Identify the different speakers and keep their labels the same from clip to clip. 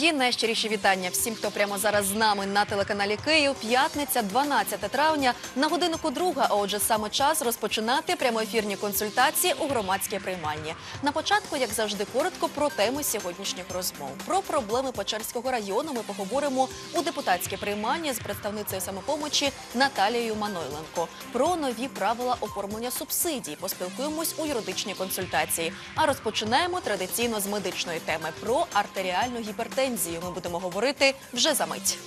Speaker 1: Мої найщиріші вітання всім, хто прямо зараз з нами на телеканалі Київ. П'ятниця, 12 травня, на годиннику друга. А отже, саме час розпочинати прямоефірні консультації у громадській приймальні. На початку, як завжди, коротко про теми сьогоднішніх розмов. Про проблеми Печерського району ми поговоримо у депутатській приймальні з представницею самопомочі Наталією Манойленко. Про нові правила оформлення субсидій. Поспілкуємось у юридичній консультації. А розпочинаємо традиційно з медичної теми про артеріальну гіпертензію. Ми будемо говорити вже за мить.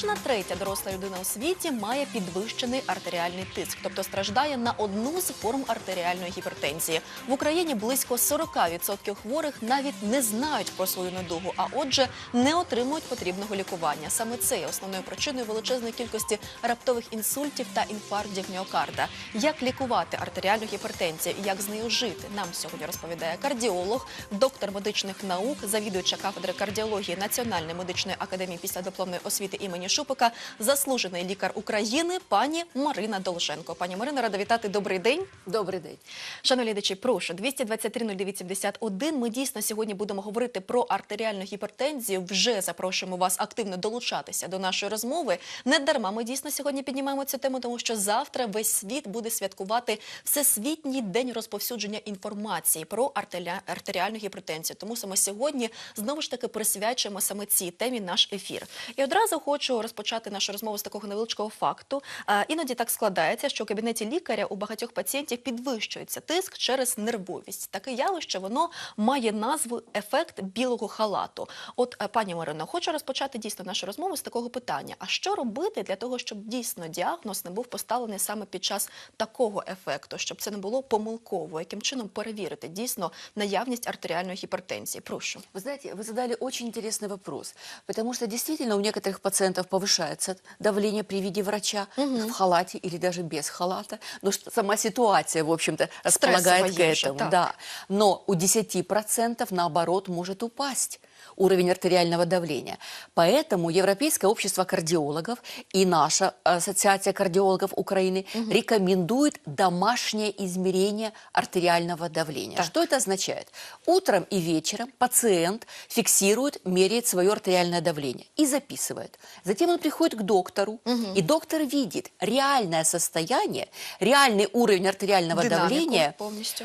Speaker 1: Кожна третя доросла людина у світі має підвищений артеріальний тиск, тобто страждає на одну з форм артеріальної гіпертензії. В Україні близько 40% хворих навіть не знають про свою недугу, а отже, не отримують потрібного лікування. Саме це є основною причиною величезної кількості раптових інсультів та інфарктів міокарда. Як лікувати артеріальну гіпертензію і як з нею жити? Нам сьогодні розповідає кардіолог, доктор медичних наук, завідуюча кафедри кардіології Національної медичної академії післядипломної освіти імені Шупика, заслужений лікар України, пані Марина Долженко. Пані Марина, рада вітати. Добрий день.
Speaker 2: Добрий день.
Speaker 1: Шановні глядачі, прошу 223 0971. Ми дійсно сьогодні будемо говорити про артеріальну гіпертензію. Вже запрошуємо вас активно долучатися до нашої розмови. Не дарма ми дійсно сьогодні піднімаємо цю тему, тому що завтра весь світ буде святкувати всесвітній день розповсюдження інформації про артеріа- артеріальну гіпертензію. Тому саме сьогодні знову ж таки присвячуємо саме цій темі наш ефір. І одразу хочу розпочати нашу розмову з такого невеличкого факту. А, Іноді так складається, що у кабінеті лікаря у багатьох пацієнтів підвищується тиск через нервовість. Таке явище воно має назву ефект білого халату. От, е, пані Марино, хочу розпочати дійсно нашу розмову з такого питання: а що робити для того, щоб дійсно діагноз не був поставлений саме під час такого ефекту, щоб це не було помилково? Яким чином перевірити дійсно наявність артеріальної гіпертензії? Прошу.
Speaker 2: Вы знаете, вы задали очень интересный вопрос, потому что действительно у некоторых пациентов повышается давление при виде врача в халате или даже без халата, но сама ситуация, в общем-то, располагает к этому.
Speaker 1: так.
Speaker 2: Да. Но у 10% наоборот может упасть уровень артериального давления. Поэтому Европейское общество кардиологов и наша Ассоциация кардиологов Украины рекомендует домашнее измерение артериального давления.
Speaker 1: Так.
Speaker 2: Что это означает? Утром и вечером пациент фиксирует, меряет свое артериальное давление и записывает. Затем он приходит к доктору, и доктор видит реальное состояние, реальный уровень артериального
Speaker 1: Динаміку
Speaker 2: давления
Speaker 1: повністю.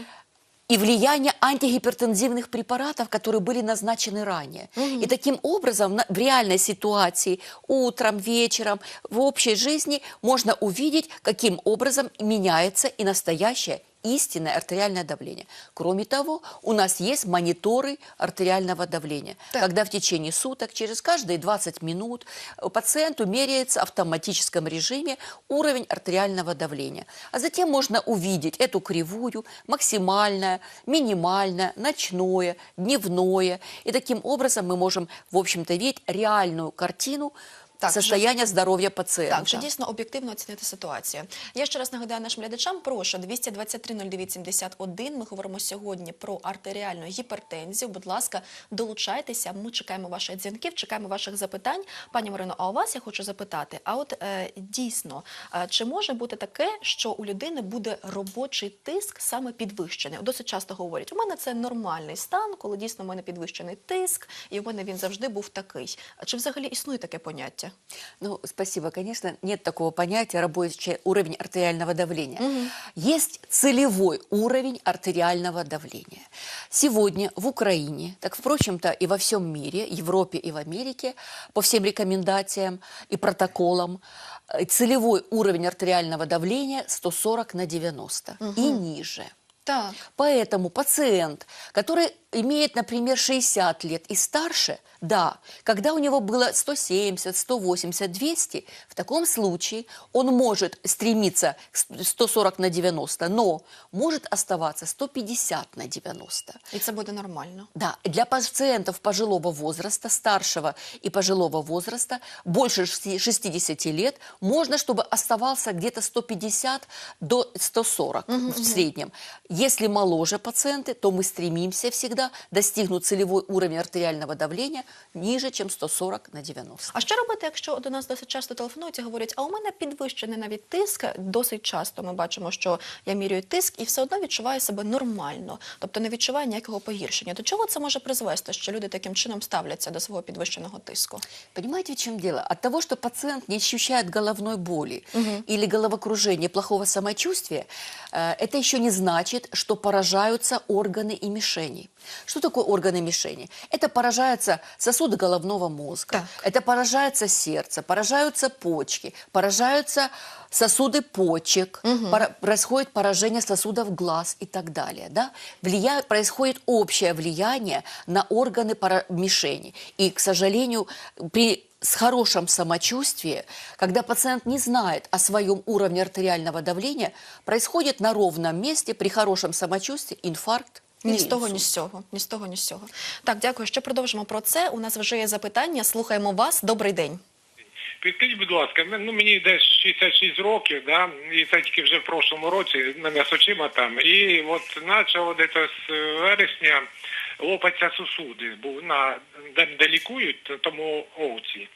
Speaker 2: и влияние антигипертензивных препаратов, которые были назначены ранее. И таким образом на- в реальной ситуации утром, вечером, в общей жизни можно увидеть, каким образом меняется и настоящее истинное артериальное давление. Кроме того, у нас есть мониторы артериального давления,
Speaker 1: Так.
Speaker 2: когда в течение суток, через каждые 20 минут, э, пациенту меряется в автоматическом режиме уровень артериального давления. А затем можно увидеть эту кривую, максимальное, минимальное, ночное, дневное. И таким образом мы можем, в общем-то, видеть реальную картину
Speaker 1: Так,
Speaker 2: состояния здоровья пациента.
Speaker 1: Так, вже дійсно об'єктивно оцінити ситуацію. Я ще раз нагадаю нашим глядачам, прошу 223 0971. Ми говоримо сьогодні про артеріальну гіпертензію. Будь ласка, долучайтеся. Ми чекаємо ваших дзвінків, чекаємо ваших запитань. Пані Марино, а у вас я хочу запитати: а от е, дійсно, е, чи може бути таке, що у людини буде робочий тиск саме підвищений? Досить часто говорять, у мене це нормальний стан, коли дійсно у мене підвищений тиск, і у мене він завжди був такий. А Чи взагалі існує таке поняття?
Speaker 2: Ну, спасибо. Конечно, нет такого понятия рабочий уровень артериального давления. Есть целевой уровень артериального давления. Сегодня в Украине, так, впрочем-то, и во всем мире, Европе и в Америке, по всем рекомендациям и протоколам, э, целевой уровень артериального давления 140 на 90 и ниже.
Speaker 1: Так.
Speaker 2: Поэтому пациент, который имеет, например, 60 лет и старше, да, когда у него было 170, 180, 200, в таком случае он может стремиться к 140 на 90, но может оставаться 150 на 90.
Speaker 1: І це буде нормально.
Speaker 2: Да, для пациентов пожилого возраста, старшего и пожилого возраста, больше шести- 60 лет, можно, чтобы оставался где-то 150 до 140 в среднем. Если моложе пациенты, то мы стремимся всегда достигнуть целевой уровень артериального давления ниже, чем 140 на 90.
Speaker 1: А що робити, якщо до нас досить часто телефонують і говорять, а у мене підвищений навіть тиск, досить часто ми бачимо, що я міряю тиск і все одно відчуваю себе нормально, тобто не відчуваю ніякого погіршення. До чого це може призвести, що люди таким чином ставляться до свого підвищеного тиску?
Speaker 2: Понимаете, в чем дело? От того, что пациент не ощущает головной боли или головокружения, плохого самочувствия, э, это еще не значит, что поражаются органы и мишени. Что такое органы и мишени? Это поражаются сосуды головного мозга, это поражается сердце, поражаются почки, поражаются сосуды почек, пора- происходит поражение сосудов глаз и так далее. Да? Влия- происходит общее влияние на органы пара- мишени. И, к сожалению, при с хорошем самочувствии, когда пациент не знает о своем уровне артериального давления, происходит на ровном месте при хорошем самочувствии инфаркт.
Speaker 1: Ні з того, ні з цього. Ні з того, ні з цього. Так, дякую. Ще продовжимо про це. У нас вже є запитання. Слухаємо вас. Добрий день.
Speaker 3: Підкажіть, будь ласка, мен- ну мені десь 66 років, да, і це тільки вже в прошлому році, мене з очима там, і от почало десь з вересня лопаться сосуди, бо на де, де лікують, тому овці.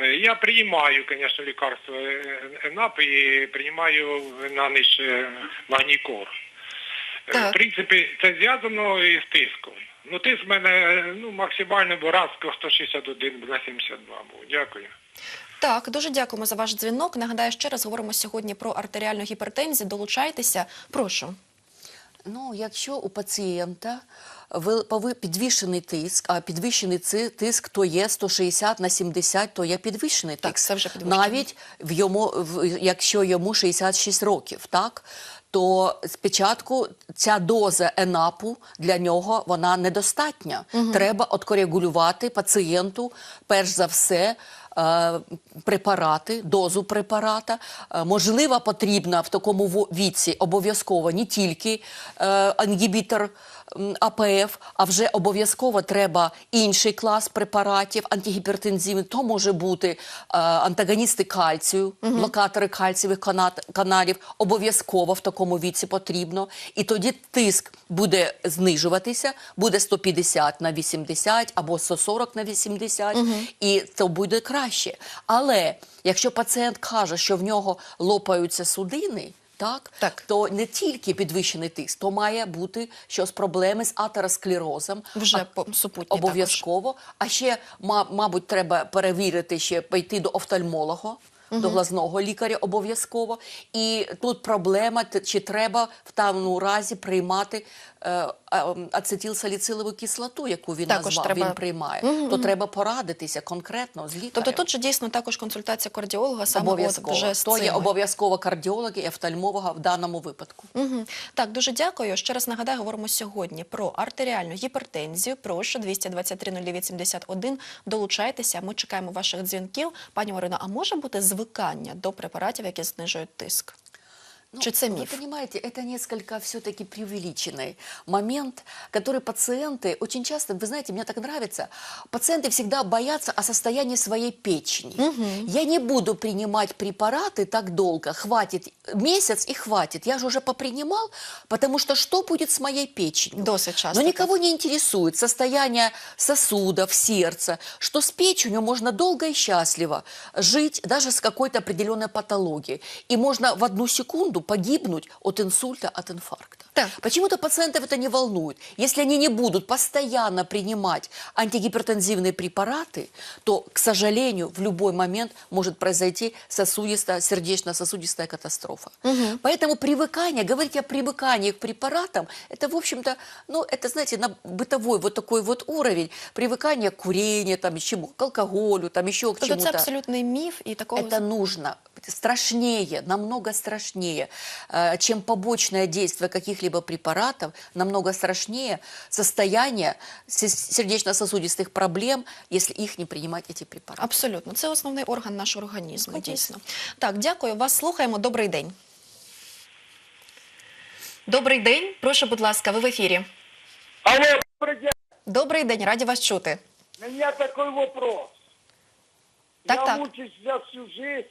Speaker 3: Е, Я приймаю, звісно, лікарство е, ЕНАП і приймаю на ніж е, магнікор.
Speaker 1: Так.
Speaker 3: В принципі, це зв'язано із тиском. Ну, тиск в мене ну, максимально бо раз 161 на 72 був. Дякую.
Speaker 1: Так, дуже дякуємо за ваш дзвінок. Нагадаю, ще раз говоримо сьогодні про артеріальну гіпертензію. Долучайтеся. Прошу.
Speaker 2: Ну, якщо у пацієнта ви- підвищений тиск, а підвищений тиск то є 160 на 70, то є підвищений
Speaker 1: Так,
Speaker 2: тиск.
Speaker 1: це вже підвищений.
Speaker 2: Навіть в йому, в, якщо йому 66 років, так? То спочатку ця доза ЕНАПу для нього вона недостатня. Треба откорегулювати пацієнту, перш за все, е, препарати, дозу препарата. Е, Можливо, потрібна в такому віці обов'язково не тільки е, інгібітор АПФ, а вже обов'язково треба інший клас препаратів антигіпертензивних. То може бути е, антагоністи кальцію, блокатори кальцієвих каналів. Обов'язково в такому віці потрібно. І тоді тиск буде знижуватися, буде 150 на 80 або 140 на 80, і це буде краще. Але якщо пацієнт каже, що в нього лопаються судини, так,
Speaker 1: Так.
Speaker 2: то не тільки підвищений тиск, то має бути щось проблеми з атеросклерозом.
Speaker 1: Вже
Speaker 2: А-
Speaker 1: супутні
Speaker 2: обов'язково. А ще, мабуть, треба перевірити ще пойти до офтальмолога. До глазного лікаря обов'язково. І тут проблема, чи треба в даному разі приймати ацетилсаліцилову кислоту, яку він
Speaker 1: Також
Speaker 2: назвав,
Speaker 1: треба-
Speaker 2: він приймає. То треба порадитися конкретно з лікарем.
Speaker 1: Тобто тут же дійсно також консультація кардіолога саме
Speaker 2: обов'язково.
Speaker 1: вже з
Speaker 2: То є обов'язково кардіологи і офтальмолога в даному випадку.
Speaker 1: Мгм. Так, дуже дякую. Ще раз нагадаю, говоримо сьогодні про артеріальну гіпертензію. Прошу 223 0971. Долучайтеся. Ми чекаємо ваших дзвінків. Пані Марино, а може бути звикання до препаратів, які знижують тиск?
Speaker 2: Ну,
Speaker 1: Чи це
Speaker 2: Вы
Speaker 1: міф?
Speaker 2: понимаете, это несколько все-таки преувеличенный момент, который пациенты очень часто, вы знаете, мне так нравится, пациенты всегда боятся о состоянии своей печени. Я не буду принимать препараты так долго, хватит месяц и хватит. Я же уже попринимал, потому что что будет с моей печенью?
Speaker 1: Досить часто
Speaker 2: Но
Speaker 1: так.
Speaker 2: никого не интересует состояние сосудов, сердца, что с печенью можно долго и счастливо жить даже с какой-то определенной патологией. И можно в одну секунду погибнуть от инсульта, от инфаркта.
Speaker 1: Так.
Speaker 2: Почему-то пациентов это не волнует. Если они не будут постоянно принимать антигипертензивные препараты, то, к сожалению, в любой момент может произойти сосудистая, сердечно-сосудистая катастрофа. Поэтому привыкание, говорить о привыкании к препаратам, это, в общем-то, ну, это, знаете, на бытовой вот такой вот уровень, привыкание к курению, там, чему, к алкоголю, там, еще к чему-то.
Speaker 1: абсолютний міф і такого
Speaker 2: Это нужно. Страшнее, намного страшнее, э, чем побочное действие каких-либо препаратов, намного страшнее состояние се- сердечно-сосудистых проблем, если их не принимать, эти препараты.
Speaker 1: абсолютно. Це основний орган нашого організму. Дійсно. Так, дякую. Вас слухаємо. Добрий день. Добрий день. Прошу, будь ласка, ви в ефірі.
Speaker 4: Алло, добрый день.
Speaker 1: Добрий день, раді вас чути.
Speaker 4: У меня такой вопрос.
Speaker 1: Так,
Speaker 4: я
Speaker 1: так.
Speaker 4: мучаюсь за всю жизнь.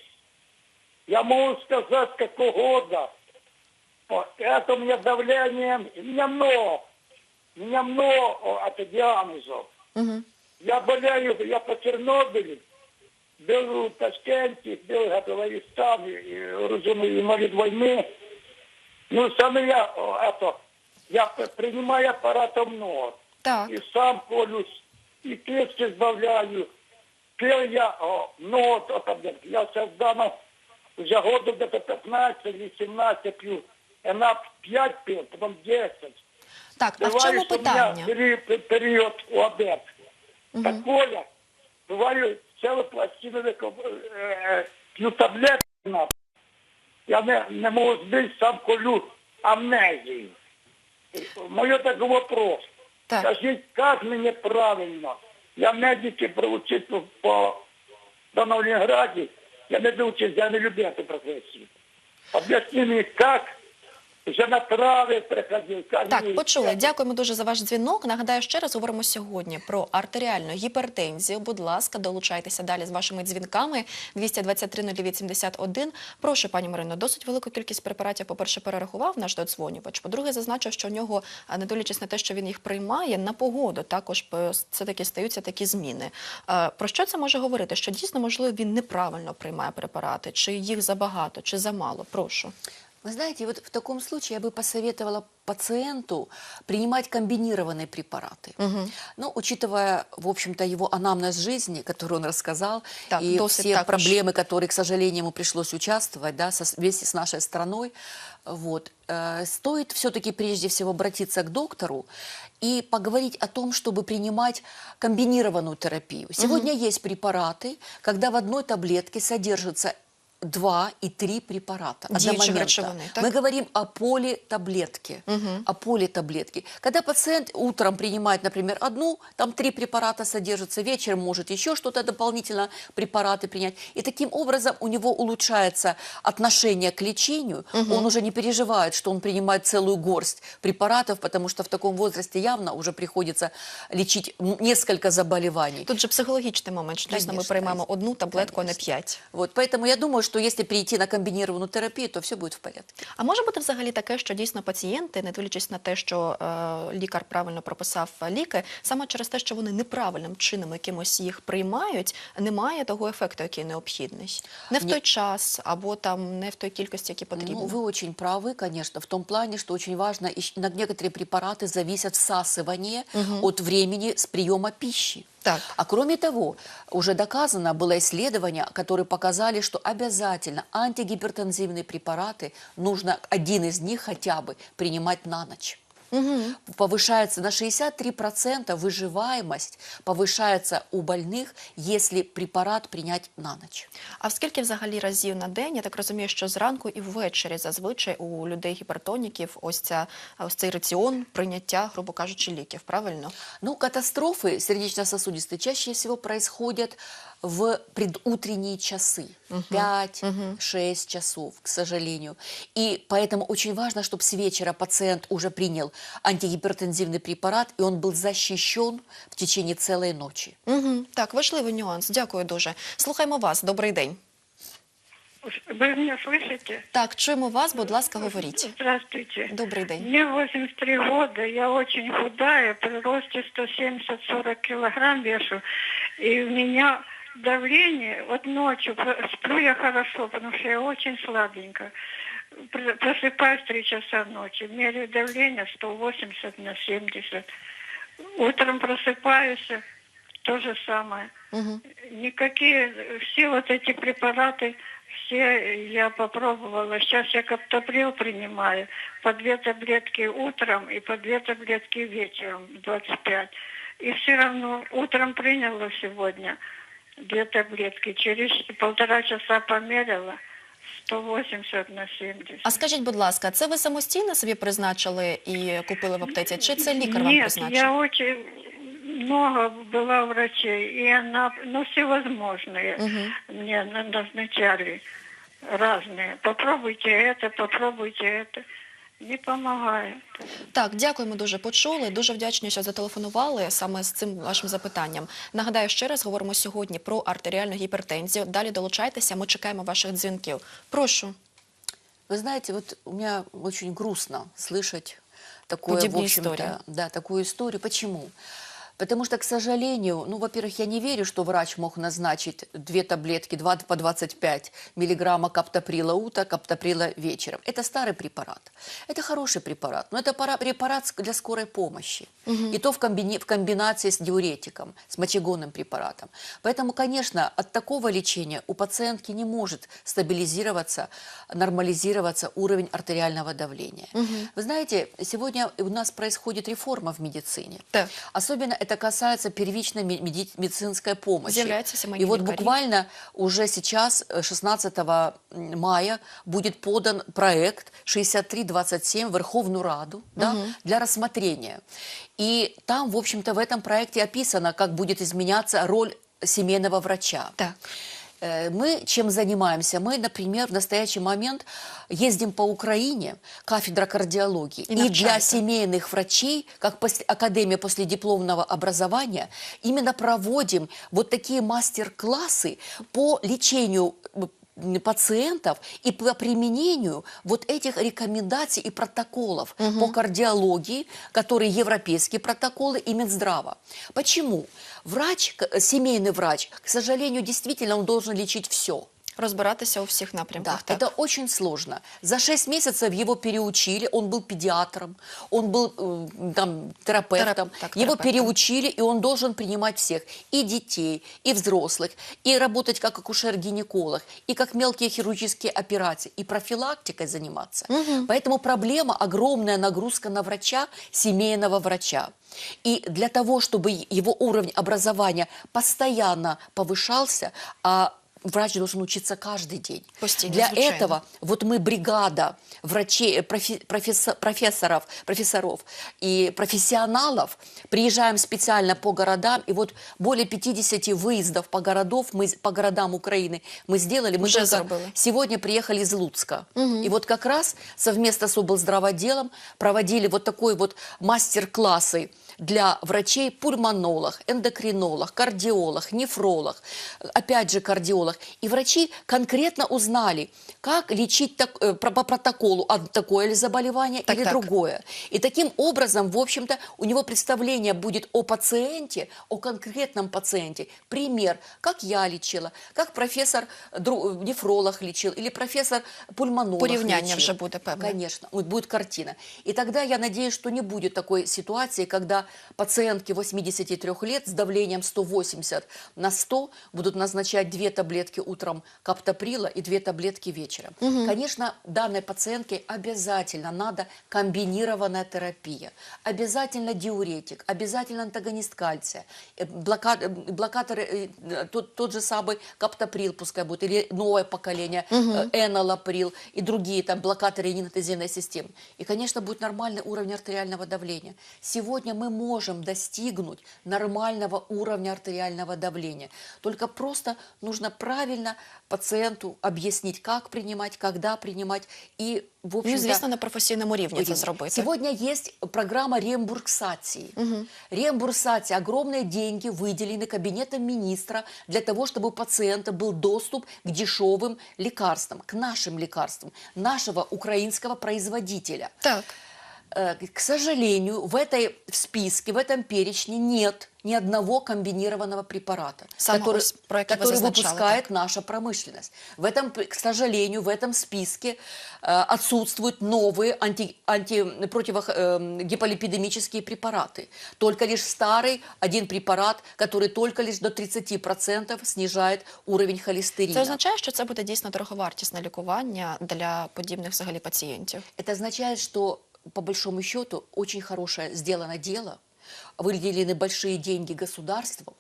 Speaker 4: Я могу сказать, с какого года. О, Это у меня давление, у меня много. У меня много о, это диагнозов.
Speaker 1: Угу.
Speaker 4: Я болею, я по Чернобылю, был в Ташкенте, был в Афганистане, и, разумею, инвалид войны. Ну, сам я, о, это, я п- принимаю аппаратов много.
Speaker 1: Так.
Speaker 4: И сам колюсь, и печки сбавляю. Пил я о, много то таблеток. Я создана уже года где-то 15 или 17 пью. Она 5 пил, потом 10.
Speaker 1: Так, а в
Speaker 4: Бывает,
Speaker 1: чому
Speaker 4: что у меня
Speaker 1: питання?
Speaker 4: пери- пе- период ОАБ. Такое. Бываю целую пластину такого, э, пью таблетки на. Я не, не могу сбить, сам колю амнезию. Мой такой вопрос.
Speaker 1: Так.
Speaker 4: Скажите, как мне правильно? Я медики проучить по, по до Новограде. я не доучился, я не люблю эту профессию. Объясни мне, как вже на трави приходив. каждый
Speaker 1: Так, почули. Дякуємо дуже за ваш дзвінок. Нагадаю, ще раз говоримо сьогодні про артеріальну гіпертензію. Будь ласка, долучайтеся далі з вашими дзвінками. 223 0971. Прошу, пані Марино, досить велику кількість препаратів, по-перше, перерахував наш додзвонювач. По-друге, зазначив, що у нього, не дивлячись на те, що він їх приймає, на погоду також все таки стаються такі зміни. Е, Про що це може говорити? Що дійсно, можливо, він неправильно приймає препарати, чи їх забагато, чи замало? Прошу.
Speaker 2: Вы знаете, вот в таком случае я бы посоветовала пациенту принимать комбинированные препараты. Ну, учитывая, в общем-то, его анамнез жизни, который он рассказал,
Speaker 1: Так,
Speaker 2: и все проблемы, которые, к сожалению, ему пришлось участвовать, да, со- вместе с нашей страной, вот, э, стоит все-таки прежде всего обратиться к доктору и поговорить о том, чтобы принимать комбинированную терапию. Сегодня есть препараты, когда в одной таблетке содержится два и три препарата
Speaker 1: Діючі
Speaker 2: одномоментно.
Speaker 1: речовини, так?
Speaker 2: Мы говорим о политаблетке. О политаблетке. Когда пациент утром принимает, например, одну, там три препарата содержатся, вечером может еще что-то дополнительно препараты принять. И таким образом у него улучшается отношение к лечению. Он уже не переживает, что он принимает целую горсть препаратов, потому что в таком возрасте явно уже приходится лечить м, несколько заболеваний.
Speaker 1: Тут же психологічний момент, що дійсно ми
Speaker 2: Конечно,
Speaker 1: приймемо
Speaker 2: конечно.
Speaker 1: одну таблетку, а не
Speaker 2: Конечно.
Speaker 1: п'ять.
Speaker 2: Вот, поэтому я думаю, что если перейти на комбинированную терапию, то все будет в порядке.
Speaker 1: А може бути взагалі таке, що дійсно пацієнти, не дивлячись на те, що е, лікар правильно прописав ліки, саме через те, що вони неправильним чином якимось їх приймають, немає того ефекту, який необхідний. Не в
Speaker 2: Ні.
Speaker 1: той час або там не в той кількості, які потрібно.
Speaker 2: Ну, вы очень правы, конечно, в том плане, что очень важно, и на некоторые препараты зависят всасывание от времени с приема пищи.
Speaker 1: Так.
Speaker 2: А кроме того, уже доказано было исследования, которые показали, что обязательно антигипертензивные препараты нужно один из них хотя бы принимать на ночь. Повышается на 63% выживаемость, повышается у больных, если препарат принять на ночь.
Speaker 1: А в скільки взагалі разів на день? Я так розумію, що зранку і ввечері зазвичай у людей гіпертоніків ось ця ось цей раціон прийняття, грубо кажучи, ліків. Правильно?
Speaker 2: Ну, катастрофы сердечно-сосудистые чаще всего происходят в предутренние часы. 5-6 часов, к сожалению. И поэтому очень важно, чтобы с вечера пациент уже принял антигипертензивный препарат, и он был защищен в течение целой ночи.
Speaker 1: Угу. Так, важливий нюанс. Дякую дуже. Слухаємо вас. Добрий день.
Speaker 5: Вы меня слышите?
Speaker 1: Так, чуємо вас, будь ласка, говоріть.
Speaker 5: Здравствуйте.
Speaker 1: Добрий день.
Speaker 5: Мне 83 года, я очень худая, при росте 170-40 килограмм вешу, и у меня давление, вот ночью сплю я хорошо, потому что я очень слабенькая. Пр- Просыпаюсь в 3 часа ночи, меряю давление 180 на 70. Утром просыпаюсь, то же самое.
Speaker 1: Угу.
Speaker 5: Никакие, все вот эти препараты, все я попробовала. Сейчас я каптоприл принимаю. По две таблетки утром и по две таблетки вечером, 25. И все равно утром приняла сегодня две таблетки. Через полтора часа померила 180 на 70.
Speaker 1: А скажіть, будь ласка, це ви самостійно собі призначили і купили в аптеці, чи це лікар вам
Speaker 5: Нет,
Speaker 1: призначив?
Speaker 5: я очень много была у врачей, и она, ну, всевозможные
Speaker 1: Мгм.
Speaker 5: мне на- назначали разные. Попробуйте это, попробуйте это. Не помогает.
Speaker 1: Так, дякуємо дуже. Почули. Дуже вдячні, що зателефонували саме з цим вашим запитанням. Нагадаю, ще раз говоримо сьогодні про артеріальну гіпертензію. Далі долучайтеся. Ми чекаємо ваших дзвінків. Прошу.
Speaker 2: Вы знаете, вот у меня очень грустно слышать такое, в
Speaker 1: Подобные
Speaker 2: общем-то,
Speaker 1: истории.
Speaker 2: да, такую историю. Почему? Потому что, к сожалению, ну, во-первых, я не верю, что врач мог назначить две таблетки, 2 по 25 миллиграмма каптоприла утро, каптоприла вечером. Это старый препарат. Это хороший препарат, но это препарат для скорой помощи. И то в, комбини- в комбинации с диуретиком, с мочегонным препаратом. Поэтому, конечно, от такого лечения у пациентки не может стабилизироваться, нормализироваться уровень артериального давления. Вы знаете, сегодня у нас происходит реформа в медицине.
Speaker 1: Так.
Speaker 2: Особенно это касается первичной ме- меди- медицинской помощи.
Speaker 1: З'являються сімейні
Speaker 2: И вот
Speaker 1: лікарі.
Speaker 2: буквально уже сейчас, э, 16 мая, будет подан проект 6327 в Верховную Раду да, для рассмотрения. И там, в общем-то, в этом проекте описано, как будет изменяться роль семейного врача.
Speaker 1: Так.
Speaker 2: Э, Мы чем занимаемся? Мы, например, в настоящий момент ездим по Украине, кафедра кардиологии,
Speaker 1: И
Speaker 2: и, для
Speaker 1: навчаете.
Speaker 2: семейных врачей, как пос- Академия последипломного образования, именно проводим вот такие мастер-классы по лечению м, пациентов и по применению вот этих рекомендаций и протоколов по кардиологии, которые европейские протоколы и Минздрава. Почему? Врач, семейный врач, к сожалению, действительно он должен лечить все.
Speaker 1: Розбиратися у всіх напрямках.
Speaker 2: Да,
Speaker 1: так.
Speaker 2: это очень сложно. За 6 месяцев его переучили, он был педиатром, он был э, там, терапевтом,
Speaker 1: Терап- так,
Speaker 2: его
Speaker 1: терапевтом.
Speaker 2: переучили, и он должен принимать всех, и детей, и взрослых, и работать как акушер-гинеколог, и как мелкие хирургические операции, и профилактикой заниматься. Поэтому проблема, огромная нагрузка на врача, семейного врача. И для того, чтобы его уровень образования постоянно повышался, а врач должен учиться каждый день.
Speaker 1: Постійно,
Speaker 2: Для этого вот мы бригада врачей, профи- профессо- профессоров, профессоров и профессионалов приезжаем специально по городам, и вот более 50 выездов по, городов, мы, по городам Украины мы сделали. Мы
Speaker 1: Уже
Speaker 2: сегодня приехали из Луцка. И вот как раз совместно с облздравоотделом проводили вот такой вот мастер-классы для врачей пульмонолог, эндокринолог, кардиолог, нефролог, опять же кардиолог. И врачи конкретно узнали, как лечить так- э, по протоколу а такое ли заболевание
Speaker 1: Так,
Speaker 2: или
Speaker 1: так.
Speaker 2: другое. И таким образом, в общем-то, у него представление будет о пациенте, о конкретном пациенте. Пример, как я лечила, как профессор дру- нефролог лечил или профессор пульмонолог
Speaker 1: Порівняння
Speaker 2: лечил.
Speaker 1: вже буде певне.
Speaker 2: Конечно, вот будет картина. И тогда я надеюсь, что не будет такой ситуации, когда пациентки 83 лет с давлением 180 на 100 будут назначать две таблетки утром каптоприла и две таблетки вечером. Конечно, данной пациентке обязательно надо комбинированная терапия, обязательно диуретик, обязательно антагонист кальция, э, блока- э, блокаторы, э, тот, тот же самый каптоприл пускай будет, или новое поколение, э, энолаприл и другие там блокаторы ренинотезиной системы. И, конечно, будет нормальный уровень артериального давления. Сегодня мы можем достигнуть нормального уровня артериального давления. Только просто нужно правильно пациенту объяснить, как принимать, когда принимать и, в
Speaker 1: Ну,
Speaker 2: общем
Speaker 1: звісно, на професійному рівні це зробити.
Speaker 2: Сегодня есть программа реимбурсации. Реимбурсация. Огромные деньги выделены кабинетом министра для того, чтобы у пациента был доступ к дешевым лекарствам, к нашим лекарствам, нашего украинского производителя.
Speaker 1: Так.
Speaker 2: Э, К сожалению, в этой в списке, в этом перечне нет ни одного комбинированного препарата,
Speaker 1: Самого
Speaker 2: который,
Speaker 1: с- про який ви
Speaker 2: который
Speaker 1: зазначали,
Speaker 2: выпускает наша промышленность. В этом, к сожалению, в этом списке э, отсутствуют новые анти, анти, противо, э, гиполипидемические препараты. Только лишь старый один препарат, который только лишь до 30% снижает уровень холестерина.
Speaker 1: Це означає, що це буде дійсно дороговартісне лікування для подібних взагалі пацієнтів.
Speaker 2: Это означает, что по большому счету очень хорошее сделано дело, выделены большие деньги государством,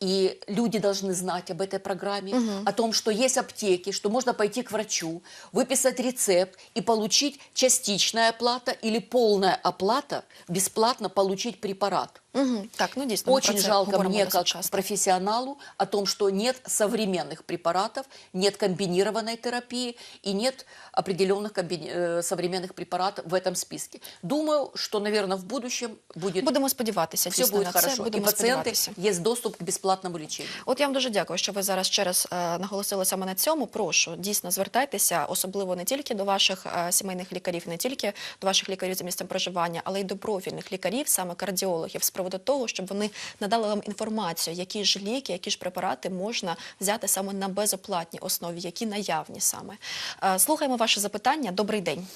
Speaker 2: и люди должны знать об этой программе, о том, что есть аптеки, что можно пойти к врачу, выписать рецепт и получить частичная оплата или полная оплата, бесплатно получить препарат.
Speaker 1: Угу. Так, ну ми
Speaker 2: Очень жалко мне, как
Speaker 1: часто.
Speaker 2: профессионалу, о том, что нет современных препаратов, нет комбинированной терапии и нет определенных комбини- э, современных препаратов в этом списке. Думаю, что, наверное, в будущем будет
Speaker 1: Будемо сподіватися
Speaker 2: все
Speaker 1: дійсно
Speaker 2: будет
Speaker 1: на це.
Speaker 2: хорошо.
Speaker 1: Будемо
Speaker 2: пациенты
Speaker 1: сподіватися.
Speaker 2: есть доступ к бесплатной безоплатному.
Speaker 1: От я вам дуже дякую, що ви зараз ще раз е, наголосили саме на цьому. Прошу дійсно звертайтеся, особливо не тільки до ваших е, сімейних лікарів, не тільки до ваших лікарів за місцем проживання, але й до профільних лікарів, саме кардіологів, з приводу того, щоб вони надали вам інформацію, які ж ліки, які ж препарати можна взяти саме на безоплатній основі, які наявні саме. Е, Слухаємо ваше запитання. Добрий день.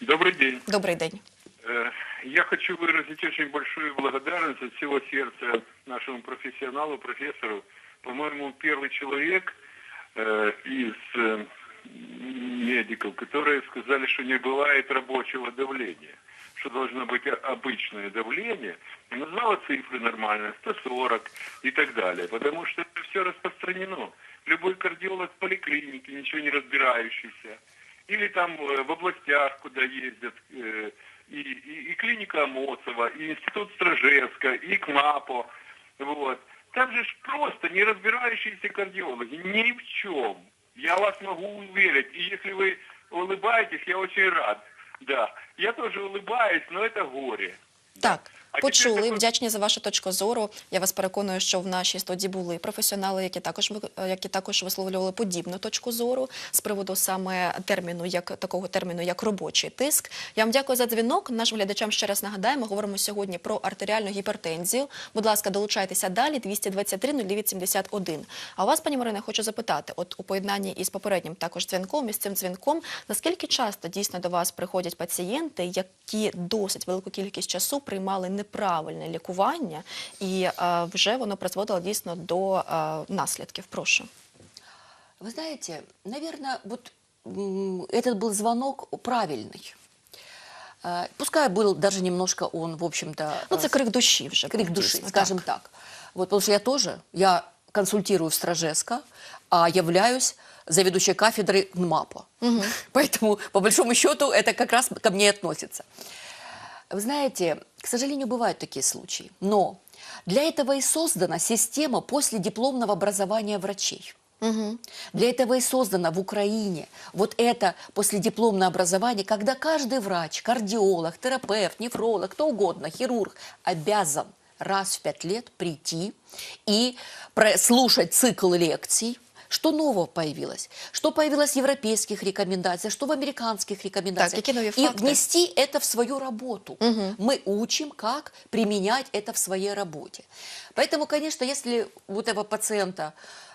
Speaker 6: Добрый день.
Speaker 1: Добрий день.
Speaker 6: Э, Я хочу выразить очень большую благодарность от всего сердца нашему профессионалу, профессору. По-моему, первый человек э, из э, медиков, которые сказали, что не бывает рабочего давления, что должно быть о- обычное давление. И назвала цифры нормально, 140 и так далее. Потому что это все распространено. Любой кардиолог в поликлинике, ничего не разбирающийся, или там э, в областях, куда ездят, э, и, и- и клиника Амосова, и институт Стражевска, и КМАПО, вот. Там же ж просто не разбирающиеся кардиологи ни в чем. Я вас могу уверить, и если вы улыбаетесь, я очень рад. Да, я тоже улыбаюсь, но это горе.
Speaker 1: Так,
Speaker 6: А
Speaker 1: почули, вдячні за вашу точку зору. Я вас переконую, що в нашій студії були професіонали, які також які також висловлювали подібну точку зору з приводу саме терміну, як такого терміну, як робочий тиск. Я вам дякую за дзвінок. Нашим глядачам ще раз нагадаємо. Говоримо сьогодні про артеріальну гіпертензію. Будь ласка, долучайтеся далі. 223 0971. А у вас, пані Марина, хочу запитати, от у поєднанні із попереднім також дзвінком, із цим дзвінком, наскільки часто дійсно до вас приходять пацієнти, які досить велику кількість часу приймали неправильне лікування, і е, вже воно призводило дійсно до е, наслідків? Прошу.
Speaker 2: Вы знаете, наверное, вот м, этот был звонок правильный. Э, Пускай был даже немножко он, в общем-то...
Speaker 1: Ну,
Speaker 2: э,
Speaker 1: це крик душі вже.
Speaker 2: крик
Speaker 1: був,
Speaker 2: души,
Speaker 1: дійсно,
Speaker 2: скажем
Speaker 1: так.
Speaker 2: так. Вот, потому что я тоже, я консультирую в Стражеско, а являюсь заведующей кафедрой НМАПа. Поэтому, по большому счету, это как раз ко мне и относится. Вы знаете, к сожалению, бывают такие случаи. Но для этого и создана система последипломного образования врачей. Для этого и создано в Украине вот это последипломное образование, когда каждый врач, кардиолог, терапевт, нефролог, кто угодно, хирург обязан раз в пять лет прийти и слушать цикл лекций, что нового появилось, что появилось в европейских рекомендациях, что в американских рекомендациях.
Speaker 1: какие новые
Speaker 2: и
Speaker 1: факты?
Speaker 2: внести это в свою работу. Мы учим, как применять это в своей работе. Поэтому, конечно, если у этого пациента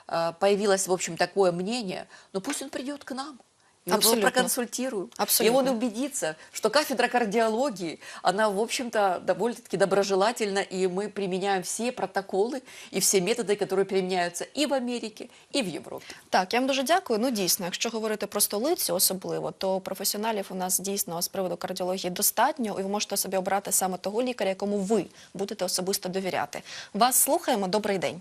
Speaker 2: э, появилось, в общем, такое мнение, ну пусть он придет к нам. Я его
Speaker 1: Абсолютно.
Speaker 2: проконсультирую.
Speaker 1: Абсолютно.
Speaker 2: И он убедится, что кафедра кардиологии, она, в общем-то, довольно-таки доброжелательна, и мы применяем все протоколы и все методы, которые применяются и в Америке, и в Европе.
Speaker 1: Так, я вам дуже дякую. Ну дійсно, якщо говорити про столицю особливо, то професіоналів у нас дійсно з приводу кардіології достатньо, і ви можете собі обрати саме того лікаря, якому ви будете особисто довіряти. Вас слухаємо. Добрий день.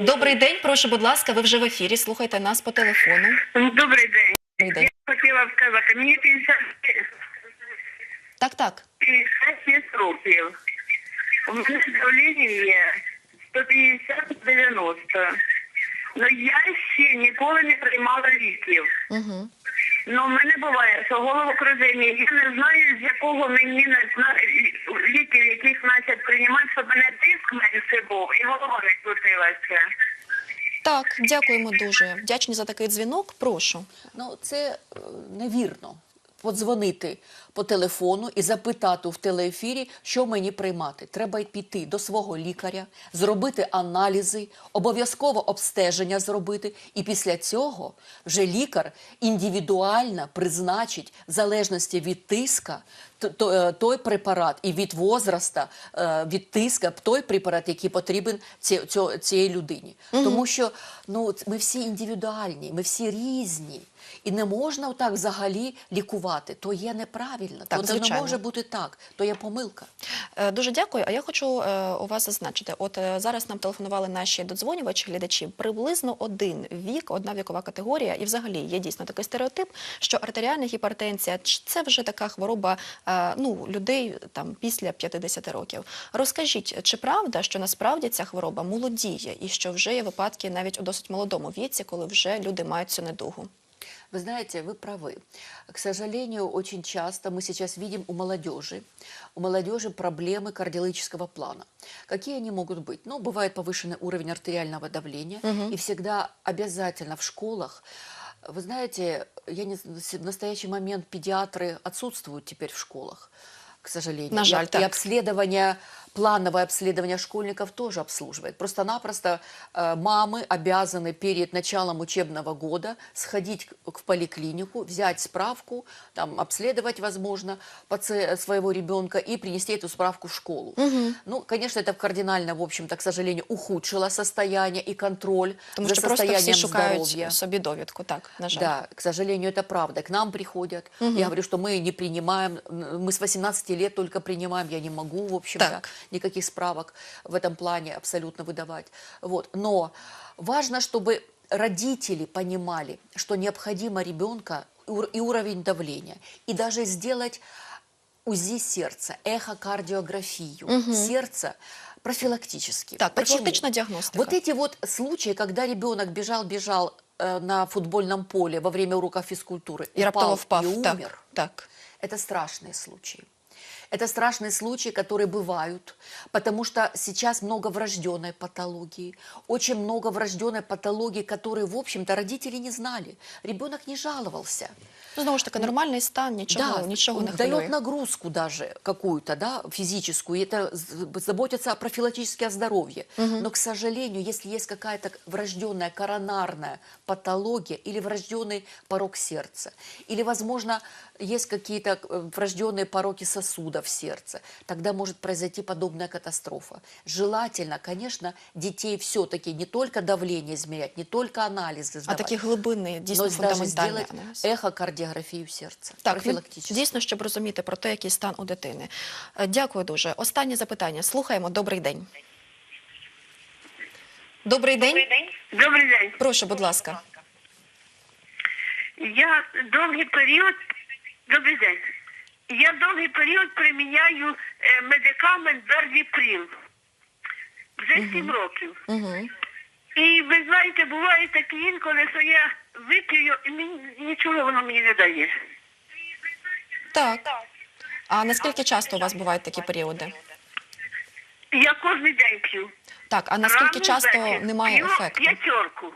Speaker 1: Добрий день, прошу, будь ласка, ви вже в ефірі. Слухайте нас по телефону.
Speaker 7: Добрий день.
Speaker 1: Добрий день.
Speaker 7: Я хотіла сказати, мені 50,
Speaker 1: Так, так.
Speaker 7: 56 років. У мене давлення є 150-90. Ну я ще ніколи не приймала ліків.
Speaker 1: Угу.
Speaker 7: Ну, в мене буває, що головокруження, я не знаю, з якого мені не знаю ліків, яких значить приймати, щоб мене тиск менше був і голова не крутилася.
Speaker 1: Так, дякуємо дуже. Вдячні за такий дзвінок. Прошу.
Speaker 2: Ну, це е, невірно. Подзвонити по телефону і запитати в телеефірі, що мені приймати. Треба піти до свого лікаря, зробити аналізи, обов'язково обстеження зробити. І після цього вже лікар індивідуально призначить, в залежності від тиска, е, той препарат і від возраста, е, від тиска, той препарат, який потрібен цієї людині. Тому що ну, ми всі індивідуальні, ми всі різні. І не можна отак взагалі лікувати. То є неправильно,
Speaker 1: Так,
Speaker 2: то це не може бути так, то є помилка.
Speaker 1: Е, Дуже дякую. А я хочу е, у вас зазначити. От е, зараз нам телефонували наші додзвонювачі, глядачі. Приблизно один вік, одна вікова категорія, і взагалі є дійсно такий стереотип, що артеріальна гіпертензія це вже така хвороба е, ну, людей там після 50 років. Розкажіть, чи правда, що насправді ця хвороба молодіє і що вже є випадки навіть у досить молодому віці, коли вже люди мають цю недугу?
Speaker 2: Вы знаете, вы правы. К сожалению, очень часто мы сейчас видим у молодежи, у молодежи проблемы кардиологического плана. Какие они могут быть? Ну, бывает повышенный уровень артериального давления, и всегда обязательно в школах вы знаете, я не, з- в настоящий момент педиатры отсутствуют теперь в школах, к сожалению.
Speaker 1: На жаль,
Speaker 2: и,
Speaker 1: так.
Speaker 2: и обследование, плановое обследование школьников тоже обслуживает. Просто-напросто э, мамы обязаны перед началом учебного года сходить к- в поликлинику, взять справку, там, обследовать, возможно, паци- своего ребенка и принести эту справку в школу. Ну, конечно, это кардинально, в общем-то, к сожалению, ухудшило состояние и контроль
Speaker 1: Тому
Speaker 2: за
Speaker 1: що просто всі
Speaker 2: состоянием
Speaker 1: шукають
Speaker 2: здоровья.
Speaker 1: собі довідку. Так, на жаль.
Speaker 2: Да, к сожалению, это правда. К нам приходят. Я говорю, что мы не принимаем, мы с 18 лет только принимаем, я не могу, в общем-то,
Speaker 1: Так.
Speaker 2: никаких справок в этом плане абсолютно выдавать. Вот. Но важно, чтобы родители понимали, что необходимо ребенка и уровень давления, и даже сделать УЗИ сердца, эхокардиографию сердца профилактически.
Speaker 1: Так, профилактичная диагностика.
Speaker 2: Вот эти вот случаи, когда ребенок бежал-бежал э, на футбольном поле во время урока физкультуры,
Speaker 1: І раптово впав.
Speaker 2: и
Speaker 1: Так,
Speaker 2: умер,
Speaker 1: так.
Speaker 2: это страшные случаи. Это страшные случаи, которые бывают, потому что сейчас много врожденной патологии, очень много врожденной патологии, которые, в общем-то, родители не знали. Ребенок не жаловался.
Speaker 1: Ну, знову ж таки, нормальний стан, нічого,
Speaker 2: Да,
Speaker 1: нічого не
Speaker 2: он
Speaker 1: хвилює.
Speaker 2: дает нагрузку даже какую-то, да, физическую, и это з- заботится о профилактическое здоровье. Но, к сожалению, если есть какая-то врожденная коронарная патология или врожденный порог сердца, или, возможно, есть какие-то э, врожденные пороки сосудов сердца, тогда может произойти подобная катастрофа. Желательно, конечно, детей все-таки не только давление измерять, не только анализы
Speaker 1: А
Speaker 2: сдавать,
Speaker 1: такі глибинні, дійсно
Speaker 2: но даже
Speaker 1: фундаментальні
Speaker 2: сделать
Speaker 1: аналіз.
Speaker 2: эхокардиографию сердца.
Speaker 1: Так,
Speaker 2: профилактически.
Speaker 1: дійсно, щоб розуміти про те, який стан у дитини. Е, Дякую дуже. Останнє запитання. Слухаємо. Добрий день. Добрий день.
Speaker 7: Добрий день. Добрий день.
Speaker 1: Прошу, будь ласка.
Speaker 7: Я довгий період. Добрий день. Я довгий період приміняю е, медикамент Бердіприл. Вже сім років.
Speaker 1: Угу.
Speaker 7: І ви знаєте, буває такі інколи, що я вип'ю і мені нічого воно мені не дає.
Speaker 1: Так. А наскільки часто у вас бувають такі періоди?
Speaker 7: Я кожен день п'ю.
Speaker 1: Так, а наскільки
Speaker 7: Рано
Speaker 1: часто
Speaker 7: ввечері
Speaker 1: немає
Speaker 7: п'ю
Speaker 1: ефекту?
Speaker 7: П'ятерку.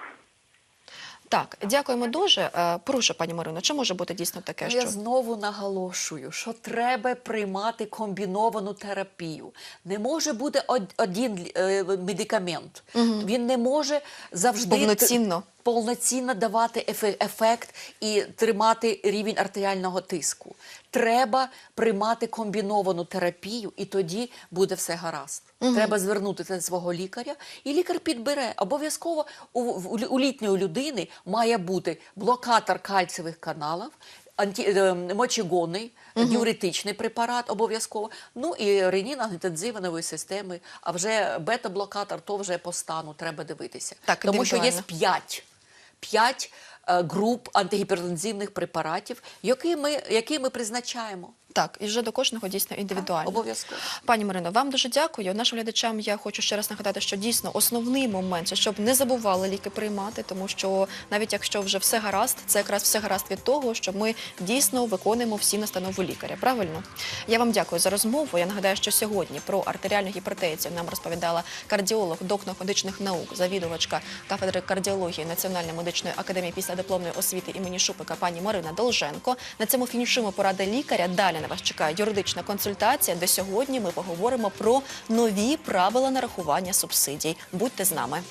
Speaker 1: Так, дякуємо дуже. Е, Прошу, пані Марино, чи може бути дійсно таке,
Speaker 2: Я знову наголошую, що треба приймати комбіновану терапію. Не може бути од- один е, медикамент. Він не може завжди
Speaker 1: Повноцінно.
Speaker 2: Повноцінно давати ефект і тримати рівень артеріального тиску. Треба приймати комбіновану терапію, і тоді буде все гаразд. Треба звернутися до свого лікаря, і лікар підбере. Обов'язково у, у, у літньої людини має бути блокатор кальцевих каналів, анті, е, мочегонний, діуретичний препарат обов'язково. Ну і ренін інтензивної системи. А вже бета-блокатор, то вже по стану треба дивитися.
Speaker 1: Так,
Speaker 2: Тому що є п'ять. П'ять е, груп антигіпертензивних препаратів, які ми, які ми призначаємо.
Speaker 1: Так, і вже до кожного дійсно індивідуально.
Speaker 2: Обов'язково.
Speaker 1: Пані Марино, вам дуже дякую. Нашим глядачам я хочу ще раз нагадати, що дійсно основний момент, це щоб не забували ліки приймати, тому що навіть якщо вже все гаразд, це якраз все гаразд від того, що ми дійсно виконуємо всі настанови лікаря. Правильно? Я вам дякую за розмову. Я нагадаю, що сьогодні про артеріальну гіпертензію нам розповідала кардіолог, доктор медичних наук, завідувачка кафедри кардіології Національної медичної академії післядипломної освіти імені Шупика пані Марина Долженко. На цьому фінішуємо поради лікаря. Далі на вас чекає юридична консультація, де сьогодні ми поговоримо про нові правила нарахування субсидій. Будьте з нами.